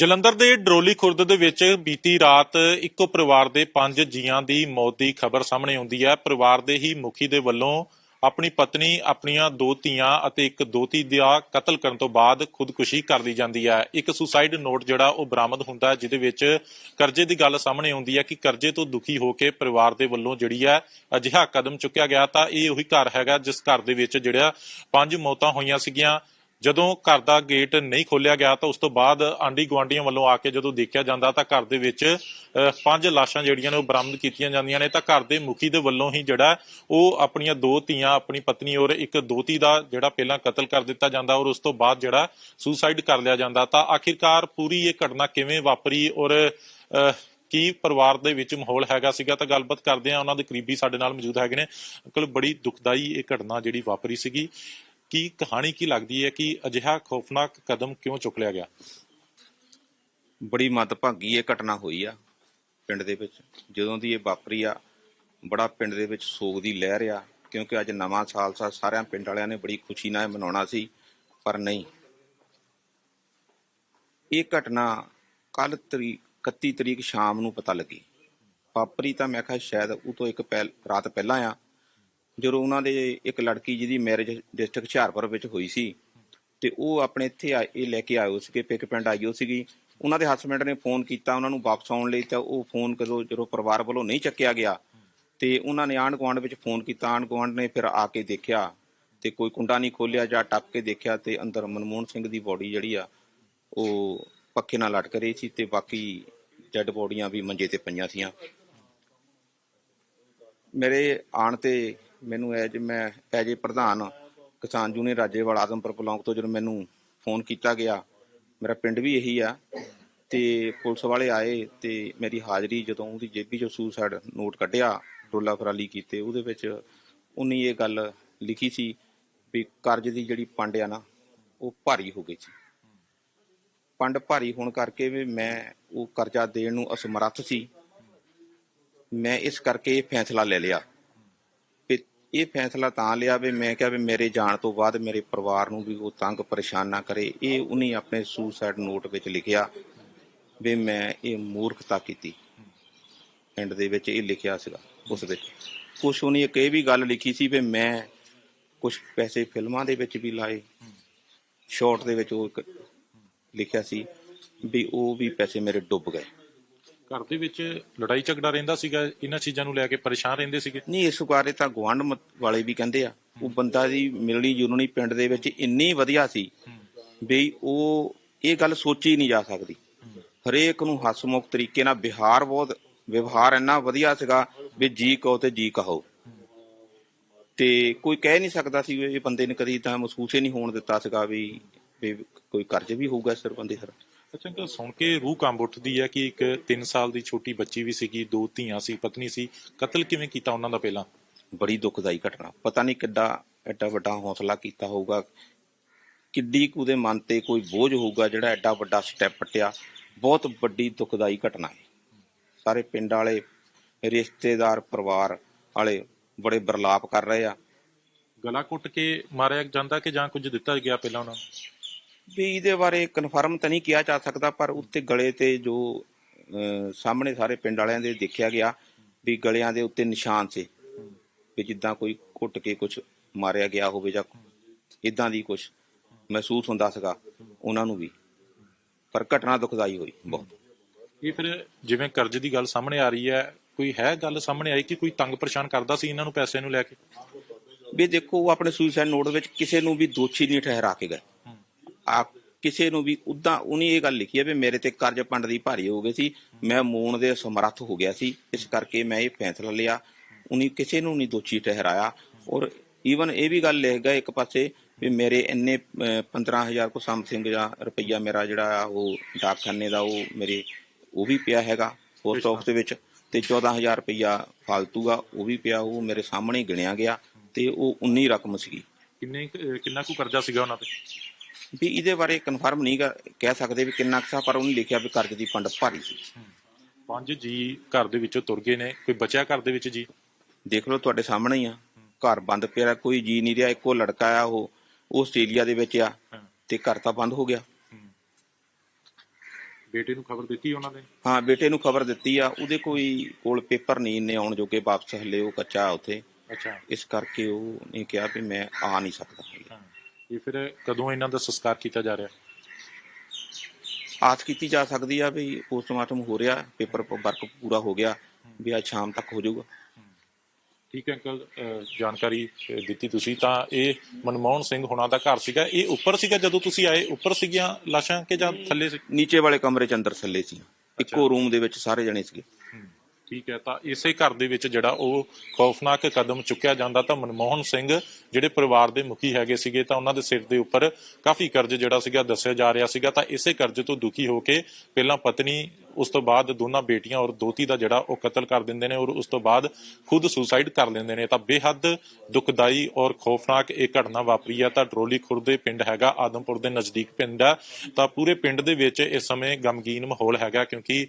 ਜਲੰਧਰ ਦੇ ਡਰੋਲੀ ਖੁਰਦ ਦੇ ਵਿੱਚ ਬੀਤੀ ਰਾਤ ਇੱਕੋ ਪਰਿਵਾਰ ਦੇ ਪੰਜ ਜੀਆਂ ਦੀ ਮੌਤ ਦੀ ਖਬਰ ਸਾਹਮਣੇ ਆਉਂਦੀ ਹੈ। ਪਰਿਵਾਰ ਦੇ ਹੀ ਮੁਖੀ ਦੇ ਵੱਲੋਂ ਆਪਣੀ ਪਤਨੀ, ਆਪਣੀਆਂ ਦੋ ਧੀਆਂ ਅਤੇ ਇੱਕ ਦੋਤੀ ਦਾ ਕਤਲ ਕਰਨ ਤੋਂ ਬਾਅਦ ਖੁਦਕੁਸ਼ੀ ਕਰ ਲਈ ਜਾਂਦੀ ਹੈ। ਇੱਕ ਸੁਸਾਈਡ ਨੋਟ ਜਿਹੜਾ ਉਹ ਬਰਾਮਦ ਹੁੰਦਾ ਹੈ, ਜਿਹਦੇ ਵਿੱਚ ਕਰਜ਼ੇ ਦੀ ਗੱਲ ਸਾਹਮਣੇ ਆਉਂਦੀ ਹੈ ਕਿ ਕਰਜ਼ੇ ਤੋਂ ਦੁਖੀ ਹੋ ਕੇ ਪਰਿਵਾਰ ਦੇ ਵੱਲੋਂ ਜਿਹੜੀ ਹੈ ਅਜਿਹਾ ਕਦਮ ਚੁੱਕਿਆ ਗਿਆ ਤਾਂ ਇਹ ਉਹੀ ਘਰ ਹੈਗਾ, ਜਿਸ ਘਰ ਦੇ ਵਿੱਚ ਜਿਹੜਾ ਪੰਜ ਮੌਤਾਂ ਹੋਈਆਂ ਸੀਗੀਆਂ। ਜਦੋਂ ਘਰ ਦਾ ਗੇਟ ਨਹੀਂ ਖੋਲਿਆ ਗਿਆ ਤਾਂ ਉਸ ਤੋਂ ਬਾਅਦ ਆਂਢੀ ਗੁਆਂਢੀਆਂ ਵੱਲੋਂ ਆ ਕੇ ਜਦੋਂ ਦੇਖਿਆ ਜਾਂਦਾ ਤਾਂ ਘਰ ਦੇ ਵਿੱਚ ਪੰਜ ਲਾਸ਼ਾਂ ਜਿਹੜੀਆਂ ਨੇ ਉਹ ਬਰਾਮਦ ਕੀਤੀਆਂ ਜਾਂਦੀਆਂ ਨੇ ਤਾਂ ਘਰ ਦੇ ਮੁਖੀ ਦੇ ਵੱਲੋਂ ਹੀ ਜਿਹੜਾ ਉਹ ਆਪਣੀਆਂ ਦੋ ਧੀਆਂ, ਆਪਣੀ ਪਤਨੀ ਔਰ ਇੱਕ ਦੋਤੀ ਦਾ ਜਿਹੜਾ ਪਹਿਲਾਂ ਕਤਲ ਕਰ ਦਿੱਤਾ ਜਾਂਦਾ ਔਰ ਉਸ ਤੋਂ ਬਾਅਦ ਜਿਹੜਾ ਸੁਸਾਈਡ ਕਰ ਲਿਆ ਜਾਂਦਾ ਤਾਂ ਆਖਿਰਕਾਰ ਪੂਰੀ ਇਹ ਘਟਨਾ ਕਿਵੇਂ ਵਾਪਰੀ ਔਰ ਕੀ ਪਰਿਵਾਰ ਦੇ ਵਿੱਚ ਮਾਹੌਲ ਹੈਗਾ ਸੀਗਾ ਤਾਂ ਗੱਲਬਾਤ ਕਰਦੇ ਆ ਉਹਨਾਂ ਦੇ ਕਰੀਬੀ ਸਾਡੇ ਨਾਲ ਮੌਜੂਦ ਹੈਗੇ ਨੇ। ਅੰਕਲ, ਬੜੀ ਦੁਖਦਾਈ ਇਹ ਘਟਨਾ ਜਿਹੜੀ ਵਾਪਰੀ ਸੀਗੀ। ਕੀ ਕਹਾਣੀ ਕੀ ਲੱਗਦੀ ਹੈ ਕਿ ਅਜਿਹਾ ਖੌਫਨਾਕ ਕਦਮ ਕਿਉਂ ਚੁੱਕ ਲਿਆ ਗਿਆ? ਬੜੀ ਮੱਦਭਾਗੀ ਇਹ ਘਟਨਾ ਹੋਈ ਆ ਪਿੰਡ ਦੇ ਵਿੱਚ। ਜਦੋਂ ਦੀ ਇਹ ਵਾਪਰੀ ਆ, ਬੜਾ ਪਿੰਡ ਦੇ ਵਿੱਚ ਸੋਗ ਦੀ ਲਹਿਰ ਆ, ਕਿਉਂਕਿ ਅੱਜ ਨਵਾਂ ਸਾਲ ਸਾ ਸਾਰਿਆਂ ਪਿੰਡ ਵਾਲਿਆਂ ਨੇ ਬੜੀ ਖੁਸ਼ੀ ਨਾਲ ਮਨਾਉਣਾ ਸੀ, ਪਰ ਨਹੀਂ। ਇਹ ਘਟਨਾ ਕੱਲ ਤਰੀਕ 31 ਤਰੀਕ ਸ਼ਾਮ ਨੂੰ ਪਤਾ ਲੱਗੀ। ਵਾਪਰੀ ਤਾਂ ਮੈਂ ਕਿਹਾ ਸ਼ਾਇਦ ਉਹ ਤੋਂ ਇੱਕ ਪਹਿਲ- ਰਾਤ ਪਹਿਲਾਂ ਆ ਜਦੋਂ ਉਹਨਾਂ ਦੇ ਇੱਕ ਲੜਕੀ ਜਿਹਦੀ ਮੈਰਿਜ ਡਿਸਟ੍ਰਿਕਟ ਹੁਸ਼ਿਆਰਪੁਰ ਵਿੱਚ ਹੋਈ ਸੀ, ਤੇ ਉਹ ਆਪਣੇ ਇੱਥੇ ਆ- ਇਹ ਲੈ ਕੇ ਆਇਓ ਸੀਗੇ, ਪਿਕ ਪਿੰਡ ਆਇਓ ਸੀਗੀ। ਉਹਨਾਂ ਦੇ ਹਸਬੰਡ ਨੇ ਫੋਨ ਕੀਤਾ, ਉਹਨਾਂ ਨੂੰ ਵਾਪਸ ਆਉਣ ਲਈ, ਤਾਂ ਉਹ ਫੋਨ ਕਦੋਂ, ਜਦੋਂ ਪਰਿਵਾਰ ਵੱਲੋਂ ਨਹੀਂ ਚੱਕਿਆ ਗਿਆ, ਤੇ ਉਹਨਾਂ ਨੇ ਆਂਢ ਗੁਆਂਢ ਵਿੱਚ ਫੋਨ ਕੀਤਾ। ਆਂਢ ਗੁਆਂਢ ਨੇ ਫਿਰ ਆ ਕੇ ਦੇਖਿਆ, ਤੇ ਕੋਈ ਕੁੰਡਾ ਨਹੀਂ ਖੋਲਿਆ ਜਾਂ ਟੱਪ ਕੇ ਦੇਖਿਆ, ਤੇ ਅੰਦਰ ਮਨਮੋਹਨ ਸਿੰਘ ਦੀ ਬੋਡੀ ਜਿਹੜੀ ਆ, ਉਹ ਪੱਖੇ ਨਾਲ ਲਟਕ ਰਹੀ ਸੀ, ਤੇ ਬਾਕੀ ਡੈੱਡ ਬੋਡੀਆਂ ਵੀ ਮੰਜੇ ਤੇ ਪਈਆਂ ਸੀਆਂ। ਮੇਰੇ ਆਣ ਤੇ ਮੈਨੂੰ ਐਜ ਮੈਂ ਐਜ ਏ ਪ੍ਰਧਾਨ ਕਿਸਾਨ ਯੂਨੀਅਨ ਰਾਜੇਵਾਲ ਆਦਮਪੁਰ ਬਲੌਂਗ ਤੋਂ ਜਦੋਂ ਮੈਨੂੰ ਫੋਨ ਕੀਤਾ ਗਿਆ, ਮੇਰਾ ਪਿੰਡ ਵੀ ਇਹੀ ਆ ਤੇ ਪੁਲਿਸ ਵਾਲੇ ਆਏ ਤੇ ਮੇਰੀ ਹਾਜ਼ਰੀ ਜਦੋਂ ਉਹਦੀ ਜੇਬੀ ਚੋਂ ਸੁਸਾਈਡ ਨੋਟ ਕੱਢਿਆ, ਡੋਲਾ ਫਰਾਲੀ ਕੀਤੇ, ਉਹਦੇ ਵਿੱਚ ਉਨੀ ਇਹ ਗੱਲ ਲਿਖੀ ਸੀ ਵੀ ਕਰਜ਼ ਦੀ ਜਿਹੜੀ ਪੰਡ ਆ ਨਾ, ਉਹ ਭਾਰੀ ਹੋ ਗਈ ਸੀ। ਪੰਡ ਭਾਰੀ ਹੋਣ ਕਰਕੇ ਵੀ ਮੈਂ ਉਹ ਕਰਜ਼ਾ ਦੇਣ ਨੂੰ ਅਸਮਰੱਥ ਸੀ। ਮੈਂ ਇਸ ਕਰਕੇ ਇਹ ਫੈਸਲਾ ਲੈ ਲਿਆ। ਇਹ ਫੈਸਲਾ ਤਾਂ ਲਿਆ ਵੀ ਮੈਂ ਕਿਹਾ ਵੀ ਮੇਰੇ ਜਾਣ ਤੋਂ ਬਾਅਦ ਮੇਰੇ ਪਰਿਵਾਰ ਨੂੰ ਵੀ ਉਹ ਤੰਗ ਪਰੇਸ਼ਾਨ ਨਾ ਕਰੇ। ਇਹ ਉਹਨੇ ਆਪਣੇ ਸੁਸਾਈਡ ਨੋਟ ਵਿੱਚ ਲਿਖਿਆ ਵੀ ਮੈਂ ਇਹ ਮੂਰਖਤਾ ਕੀਤੀ। ਐਂਡ ਦੇ ਵਿੱਚ ਇਹ ਲਿਖਿਆ ਸੀਗਾ, ਉਸ ਵਿੱਚ। ਕੁਛ ਉਹਨੇ ਇੱਕ ਇਹ ਵੀ ਗੱਲ ਲਿਖੀ ਸੀ ਵੀ ਮੈਂ ਕੁਝ ਪੈਸੇ ਫਿਲਮਾਂ ਦੇ ਵਿੱਚ ਵੀ ਲਾਏ ਸ਼ਾਰਟ ਦੇ ਵਿੱਚ ਉਹ ਲਿਖਿਆ ਸੀ ਵੀ ਉਹ ਵੀ ਪੈਸੇ ਮੇਰੇ ਡੁੱਬ ਗਏ। ਘਰ ਦੇ ਵਿੱਚ ਲੜਾਈ ਝਗੜਾ ਰਹਿੰਦਾ ਸੀਗਾ, ਇਹਨਾਂ ਚੀਜ਼ਾਂ ਨੂੰ ਲੈ ਕੇ ਪਰੇਸ਼ਾਨ ਰਹਿੰਦੇ ਸੀਗੇ? ਨਹੀਂ, ਇਸ ਬਾਰੇ ਤਾਂ ਗਵਾਂਢ ਵਾਲੇ ਵੀ ਕਹਿੰਦੇ ਆ। ਉਹ ਬੰਦਾ ਦੀ ਮਿਲਣੀ ਜੁਲਣੀ ਪਿੰਡ ਦੇ ਵਿੱਚ ਇੰਨੀ ਵਧੀਆ ਸੀ ਵੀ ਉਹ ਇਹ ਗੱਲ ਸੋਚੀ ਨਹੀਂ ਜਾ ਸਕਦੀ। ਹਰੇਕ ਨੂੰ ਹਸਮੁਖ ਤਰੀਕੇ ਨਾਲ ਵਿਹਾਰ ਬਹੁਤ, ਵਿਵਹਾਰ ਇੰਨਾ ਵਧੀਆ ਸੀਗਾ ਵੀ ਜੀ ਕਹੋ ਤੇ ਜੀ ਕਹੋ। ਤੇ ਕੋਈ ਕਹਿ ਨਹੀਂ ਸਕਦਾ ਸੀ ਇਹ ਬੰਦੇ ਨੇ ਕਦੀ ਤਾਂ ਮਹਿਸੂਸ ਹੀ ਨਹੀਂ ਹੋਣ ਦਿੱਤਾ ਸੀਗਾ ਵੀ ਕੋਈ ਕਰਜ਼ ਵੀ ਹੋਊਗਾ ਸਿਰ ਬੰਦੇ ਸਰ ਅੱਛਾ ਅੰਕਲ ਸੁਣ ਕੇ ਰੂਹ ਕੰਬ ਉੱਠਦੀ ਹੈ ਕਿ ਇੱਕ 3 ਸਾਲ ਦੀ ਛੋਟੀ ਬੱਚੀ ਵੀ ਸੀਗੀ ਦੋ ਧੀਆਂ ਸੀ ਪਤਨੀ ਸੀ। ਕਤਲ ਕਿਵੇਂ ਕੀਤਾ ਉਹਨਾਂ ਦਾ ਪਹਿਲਾਂ? ਬੜੀ ਦੁਖਦਾਈ ਘਟਨਾ। ਪਤਾ ਨਹੀਂ ਕਿੱਡਾ ਐਡਾ ਵੱਡਾ ਹੌਸਲਾ ਕੀਤਾ ਹੋਊਗਾ। ਕਿੱਡੀ ਕੁ ਉਹਦੇ ਮਨ ਤੇ ਕੋਈ ਬੋਝ ਹੋਊਗਾ ਜਿਹੜਾ ਐਡਾ ਵੱਡਾ ਸਟੈਪ ਪੱਟਿਆ। ਬਹੁਤ ਵੱਡੀ ਦੁਖਦਾਈ ਘਟਨਾ ਹੈ। ਸਾਰੇ ਪਿੰਡ ਵਾਲੇ ਰਿਸ਼ਤੇਦਾਰ ਪਰਿਵਾਰ ਵਾਲੇ ਬੜੇ ਬਰਲਾਪ ਕਰ ਰਹੇ ਆ। ਗਲਾ ਘੁੱਟ ਕੇ ਮਾਰਿਆ ਜਾਂਦਾ ਕਿ ਜਾਂ ਕੁਝ ਦਿੱਤਾ ਗਿਆ ਪਹਿਲਾਂ ਉਹਨਾਂ ਨੂੰ? ਵੀ ਇਹਦੇ ਬਾਰੇ ਕਨਫਰਮ ਤਾਂ ਨਹੀਂ ਕਿਹਾ ਜਾ ਸਕਦਾ ਪਰ ਉੱਤੇ ਗਲੇ ਤੇ ਜੋ ਸਾਹਮਣੇ ਸਾਰੇ ਪਿੰਡ ਵਾਲਿਆਂ ਦੇ ਦੇਖਿਆ ਗਿਆ ਵੀ ਗਲਿਆਂ ਦੇ ਉੱਤੇ ਨਿਸ਼ਾਨ ਸੀ ਵੀ ਜਿੱਦਾਂ ਕੋਈ ਘੁੱਟ ਕੇ ਕੁਝ ਮਾਰਿਆ ਗਿਆ ਹੋਵੇ ਜਾਂ ਇਦਾਂ ਦੀ ਕੁਝ ਮਹਿਸੂਸ ਹੁੰਦਾ ਸੀਗਾ ਉਹਨਾਂ ਨੂੰ ਵੀ। ਪਰ ਘਟਨਾ ਦੁਖਦਾਈ ਹੋਈ ਬਹੁਤ। ਇਹ ਫਿਰ ਜਿਵੇਂ ਕਰਜ਼ ਦੀ ਗੱਲ ਸਾਹਮਣੇ ਆ ਰਹੀ ਹੈ ਕੋਈ ਹੈ ਗੱਲ ਸਾਹਮਣੇ ਆਈ ਕਿ ਕੋਈ ਤੰਗ ਪਰੇਸ਼ਾਨ ਕਰਦਾ ਸੀ ਇਹਨਾਂ ਨੂੰ ਪੈਸੇ ਨੂੰ ਲੈ ਕੇ? ਵੀ ਦੇਖੋ ਉਹ ਆਪਣੇ ਸੁਸਾਈਡ ਨੋਟ ਵਿੱਚ ਕਿਸੇ ਨੂੰ ਵੀ ਦੋਸ਼ੀ ਨਹੀਂ ਠਹਿਰਾ ਕੇ ਗਏ। ਆ ਕਿਸੇ ਨੂੰ ਵੀ ਉਦਾਂ ਉਹਨੇ ਇਹ ਗੱਲ ਲਿਖੀ ਹੈ ਵੀ ਮੇਰੇ ਤੇ ਕਰਜ਼ ਪੰਡ ਦੀ ਭਾਰੀ ਹੋ ਗਈ ਸੀ, ਮੈਂ ਮੂਣ ਦੇ ਸਮਰੱਥ ਹੋ ਗਿਆ ਸੀ, ਇਸ ਕਰਕੇ ਮੈਂ ਇਹ ਫੈਸਲਾ ਲਿਆ। ਉਹਨੇ ਕਿਸੇ ਨੂੰ ਨਹੀਂ ਦੋਸ਼ੀ ਠਹਿਰਾਇਆ। ਔਰ ਈਵਨ ਇਹ ਵੀ ਗੱਲ ਲਿਖ ਗਿਆ ਇੱਕ ਪਾਸੇ ਵੀ ਮੇਰੇ ਇੰਨੇ 15000 ਕੋ ਸਮਥਿੰਗ ਜਾਂ ਰੁਪਈਆ ਮੇਰਾ ਜਿਹੜਾ ਉਹ ਡਾਕਖਾਨੇ ਦਾ ਉਹ ਮੇਰੇ, ਉਹ ਵੀ ਪਿਆ ਹੈਗਾ ਪੋਸਟ ਆਫਿਸ ਦੇ ਵਿੱਚ ਤੇ 14000 ਰੁਪਈਆ ਫਾਲਤੂ ਆ, ਉਹ ਵੀ ਪਿਆ, ਉਹ ਮੇਰੇ ਸਾਹਮਣੇ ਗਿਣਿਆ ਗਿਆ ਤੇ ਉਹ 19 ਰਕਮ ਸੀਗੀ। ਕਿੰਨੇ, ਕਿੰਨਾ ਕੁ ਕਰਜ਼ਾ ਸੀਗਾ ਉਹਨਾਂ ਤੇ? ਵੀ ਇਹਦੇ ਬਾਰੇ ਕਨਫਰਮ ਨਹੀਂ ਕਹਿ ਸਕਦੇ ਵੀ ਕਿੰਨਾ ਕੁ ਸਾ ਪਰ ਉਹਨੇ ਲਿਖਿਆ ਵੀ ਕਰਜ਼ ਦੀ ਪੰਡ ਭਾਰੀ ਸੀ। ਪੰਜ ਜੀ ਘਰ ਦੇ ਵਿੱਚੋਂ ਤੁਰ ਗਏ ਨੇ। ਕੋਈ ਬਚਿਆ ਘਰ ਦੇ ਵਿੱਚ ਜੀ? ਦੇਖ ਲਓ ਤੁਹਾਡੇ ਸਾਹਮਣੇ ਹੀ ਆ। ਘਰ ਬੰਦ ਪਿਆ ਕੋਈ ਜੀ ਨਹੀਂ ਰਿਹਾ। ਇੱਕੋ ਲੜਕਾ ਆ ਉਹ ਉਹ ਆਸਟ੍ਰੇਲੀਆ ਦੇ ਵਿੱਚ ਆ। ਤੇ ਘਰ ਤਾਂ ਬੰਦ ਹੋ ਗਿਆ। ਬੇਟੇ ਨੂੰ ਖਬਰ ਦਿੱਤੀ ਉਹਨਾਂ ਨੇ? ਹਾਂ ਬੇਟੇ ਨੂੰ ਖਬਰ ਦਿੱਤੀ ਆ। ਉਹਦੇ ਕੋਈ ਕੋਲ ਪੇਪਰ ਨਹੀਂ ਇੰਨੇ ਆਉਣ ਜੋਗੇ ਵਾਪਸ ਹਲੇ ਉਹ ਕੱਚਾ ਉੱਥੇ। ਅੱਛਾ। ਇਸ ਕਰਕੇ ਉਹ ਨੇ ਕਿਹਾ ਵੀ ਮੈਂ ਆ ਨਹੀਂ ਸਕਦਾ। ਇਹ ਫਿਰ ਕਦੋਂ ਇਹਨਾਂ ਦਾ ਸੰਸਕਾਰ ਕੀਤਾ ਜਾ ਰਿਹਾ? ਆਸ ਕੀਤੀ ਜਾ ਸਕਦੀ ਆ ਵੀ ਪੋਸਟਮਾਰਟਮ ਹੋ ਰਿਹਾ ਪੇਪਰ ਵਰਕ ਪੂਰਾ ਹੋ ਗਿਆ ਵੀ ਅੱਜ ਸ਼ਾਮ ਤੱਕ ਹੋ ਜਾਊਗਾ। ਠੀਕ ਹੈ ਅੰਕਲ ਜਾਣਕਾਰੀ ਦਿੱਤੀ ਤੁਸੀਂ ਤਾਂ ਇਹ ਮਨਮੋਹਨ ਸਿੰਘ ਹੁਣਾਂ ਦਾ ਘਰ ਸੀਗਾ। ਇਹ ਉੱਪਰ ਸੀਗਾ ਜਦੋਂ ਤੁਸੀਂ ਆਏ? ਉੱਪਰ ਸੀਗੀਆਂ ਲਾਸ਼ਾਂ ਕਿ ਜਾਂ ਥੱਲੇ ਸੀ? ਨੀਚੇ ਵਾਲੇ ਕਮਰੇ ਚ ਅੰਦਰ ਥੱਲੇ ਸੀ। ਇੱਕੋ ਰੂਮ ਦੇ ਵਿੱਚ ਸਾਰੇ ਜਣੇ ਸੀਗੇ। ਠੀਕ ਹੈ, ਤਾਂ ਇਸੇ ਘਰ ਦੇ ਵਿੱਚ ਜਿਹੜਾ ਉਹ ਖੌਫਨਾਕ ਕਦਮ ਚੁੱਕਿਆ ਜਾਂਦਾ ਤਾਂ ਮਨਮੋਹਨ ਸਿੰਘ ਜਿਹੜੇ ਪਰਿਵਾਰ ਦੇ ਮੁਖੀ ਹੈਗੇ ਸੀਗੇ ਤਾਂ ਉਹਨਾਂ ਦੇ ਸਿਰ ਦੇ ਉੱਪਰ ਕਾਫੀ ਕਰਜ਼ ਜਿਹੜਾ ਸੀਗਾ ਦੱਸਿਆ ਜਾ ਰਿਹਾ ਸੀਗਾ ਤਾਂ ਇਸੇ ਕਰਜ਼ ਤੋਂ ਦੁਖੀ ਹੋ ਕੇ ਪਹਿਲਾਂ ਪਤਨੀ ਉਸ ਤੋਂ ਬਾਅਦ ਦੋਨਾਂ ਬੇਟੀਆਂ ਔਰ ਦੋਤੀ ਦਾ ਜਿਹੜਾ ਉਹ ਕਤਲ ਕਰ ਦਿੰਦੇ ਨੇ ਔਰ ਉਸ ਤੋਂ ਬਾਅਦ ਖੁਦ ਸੁਸਾਈਡ ਕਰ ਲੈਂਦੇ ਨੇ। ਤਾਂ ਬੇਹੱਦ ਦੁਖਦਾਈ ਔਰ ਖੌਫਨਾਕ ਇਹ ਘਟਨਾ ਵਾਪਰੀ ਹੈ ਤਾਂ ਡਰੋਲੀ ਖੁਰਦ ਪਿੰਡ ਹੈਗਾ ਆਦਮਪੁਰ ਦੇ ਨਜ਼ਦੀਕ ਪਿੰਡ ਹੈ ਤਾਂ ਪੂਰੇ ਪਿੰਡ ਦੇ ਵਿੱਚ ਇਸ ਸਮੇਂ ਗਮਗੀਨ ਮਾਹੌਲ ਹੈਗਾ ਕਿਉਂਕਿ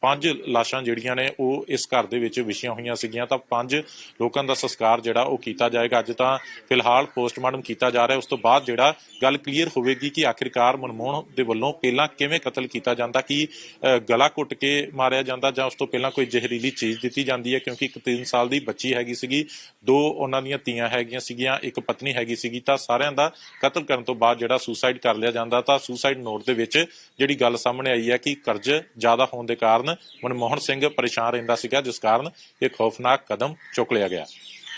ਪੰਜ ਲਾਸ਼ਾਂ ਜਿਹੜੀਆਂ ਨੇ ਉਹ ਇਸ ਘਰ ਦੇ ਵਿੱਚ ਵਿਛੀਆਂ ਹੋਈਆਂ ਸੀਗੀਆਂ। ਤਾਂ ਪੰਜ ਲੋਕਾਂ ਦਾ ਸੰਸਕਾਰ ਜਿਹੜਾ ਉਹ ਕੀਤਾ ਜਾਏਗਾ। ਅੱਜ ਤਾਂ ਫਿਲਹਾਲ ਪੋਸਟਮਾਰਟਮ ਕੀਤਾ ਜਾ ਰਿਹਾ। ਉਸ ਤੋਂ ਬਾਅਦ ਜਿਹੜਾ ਗੱਲ ਕਲੀਅਰ ਹੋਵੇਗੀ ਕਿ ਆਖਿਰਕਾਰ ਮਨਮੋਹਨ ਦੇ ਵੱਲੋਂ ਪਹਿਲਾਂ ਕਿਵੇਂ ਕਤਲ ਕੀਤਾ ਜਾਂਦਾ ਕਿ ਅਹ, ਗਲਾ ਘੁੱਟ ਕੇ ਮਾਰਿਆ ਜਾਂਦਾ ਜਾਂ ਉਸ ਤੋਂ ਪਹਿਲਾਂ ਕੋਈ ਜ਼ਹਿਰੀਲੀ ਚੀਜ਼ ਦਿੱਤੀ ਜਾਂਦੀ ਹੈ, ਕਿਉਂਕਿ ਇੱਕ 3 ਸਾਲ ਦੀ ਬੱਚੀ ਹੈਗੀ ਸੀਗੀ, ਦੋ ਉਹਨਾਂ ਦੀਆਂ ਧੀਆਂ ਹੈਗੀਆਂ ਸੀਗੀਆਂ, ਇੱਕ ਪਤਨੀ ਹੈਗੀ ਸੀਗੀ, ਤਾਂ ਸਾਰਿਆਂ ਦਾ ਕਤਲ ਕਰਨ ਤੋਂ ਬਾਅਦ ਜਿਹੜਾ ਸੁਸਾਈਡ ਕਰ ਲਿਆ ਜਾਂਦਾ, ਤਾਂ ਸੁਸਾਈਡ ਨੋਟ ਦੇ ਵਿੱਚ ਜਿਹੜੀ ਗੱਲ ਸਾਹਮਣੇ ਆਈ ਹੈ ਕਿ ਕਰਜ਼ ਜ਼ਿਆਦਾ ਹੋਣ ਦੇ ਕਾਰਨ ਮਨਮੋਹਨ ਸਿੰਘ ਪਰੇਸ਼ਾਨ ਰਹਿੰਦਾ ਸੀਗਾ, ਜਿਸ ਕਾਰਨ ਇਹ ਖੌਫਨਾਕ ਕਦਮ ਚੁੱਕ ਲਿਆ ਗਿਆ।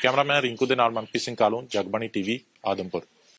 ਕੈਮਰਾਮੈਨ ਰਿੰਕੂ ਦੇ ਨਾਲ ਮਨਪ੍ਰੀਤ ਸਿੰਘ ਕਾਲੋਂ, ਜਗਬਾਣੀ ਟੀਵੀ, ਆਦਮਪੁਰ।